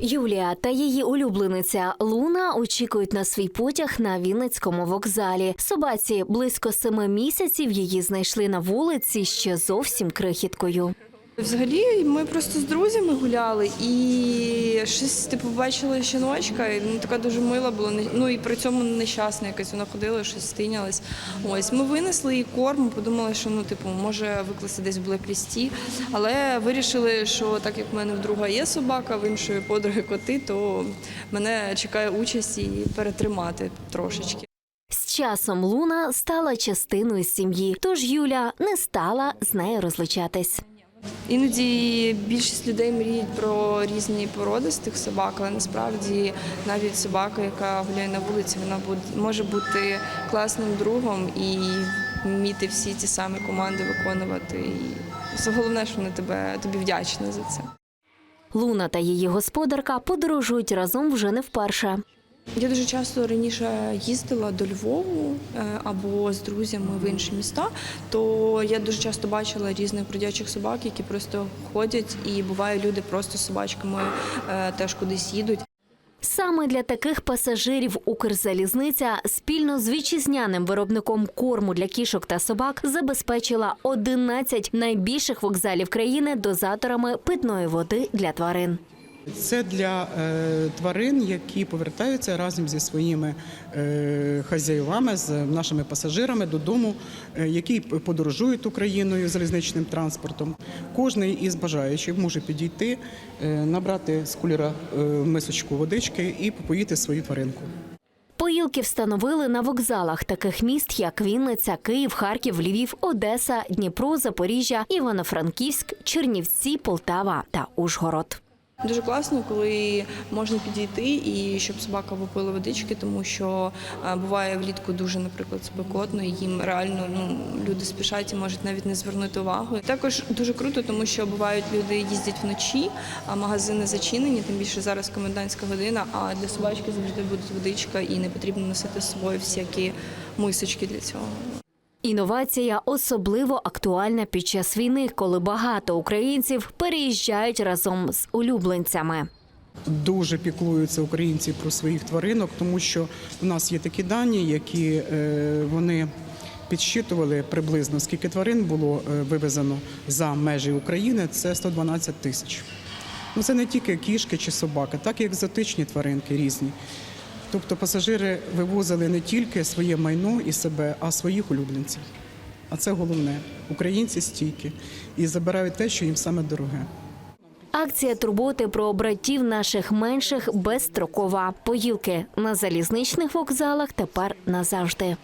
Юлія та її улюблениця Луна очікують на свій потяг на Вінницькому вокзалі. Собаці близько семи місяців її знайшли на вулиці ще зовсім крихіткою. Взагалі, ми просто з друзями гуляли і щось типу бачили щіночка, і ну, така дуже мила була. Ну і при цьому нещасна якась вона ходила, щось стинялась. Ось ми винесли їй корм, подумали, що ну, типу, може викласти десь в блеклісті. Але вирішили, що так як в мене в друга є собака, в іншої подруги коти, то мене чекає участь і перетримати трошечки. З часом Луна стала частиною сім'ї, тож Юля не стала з нею розлучатись. Іноді більшість людей мріють про різні породи з тих собак, але насправді навіть собака, яка гуляє на вулиці, вона може бути класним другом і вміти всі ті самі команди виконувати. І головне, що вона тебе тобі вдячна за це. Луна та її господарка подорожують разом вже не вперше. Я дуже часто раніше їздила до Львову е, або з друзями в інші міста, то я дуже часто бачила різних бродячих собак, які просто ходять, і буває люди просто з собачками е, теж кудись їдуть. Саме для таких пасажирів Укрзалізниця спільно з вітчизняним виробником корму для кішок та собак забезпечила 11 найбільших вокзалів країни дозаторами питної води для тварин. Це для е, тварин, які повертаються разом зі своїми е, хазяївами, з нашими пасажирами додому, е, які подорожують Україною залізничним транспортом. Кожний із бажаючих може підійти, набрати з кулера мисочку водички і попоїти свою тваринку. Поїлки встановили на вокзалах таких міст, як Вінниця, Київ, Харків, Львів, Одеса, Дніпро, Запоріжжя, Івано-Франківськ, Чернівці, Полтава та Ужгород. Дуже класно, коли можна підійти і щоб собака попила водички, тому що е, буває влітку дуже, наприклад, спекотно, і їм реально ну люди спішать і можуть навіть не звернути увагу. Також дуже круто, тому що бувають люди їздять вночі, а магазини зачинені. Тим більше зараз комендантська година. А для собачки завжди буде водичка, і не потрібно носити з собою всякі мисочки для цього. Інновація особливо актуальна під час війни, коли багато українців переїжджають разом з улюбленцями. Дуже піклуються українці про своїх тваринок, тому що у нас є такі дані, які е, вони підсчитували приблизно скільки тварин було е, вивезено за межі України. Це 112 тисяч. Ну це не тільки кішки чи собаки, так і екзотичні тваринки різні. Тобто пасажири вивозили не тільки своє майно і себе, а своїх улюбленців. А це головне. Українці стійкі і забирають те, що їм саме дороге. Акція турботи про братів наших менших безстрокова. Поїлки на залізничних вокзалах тепер назавжди.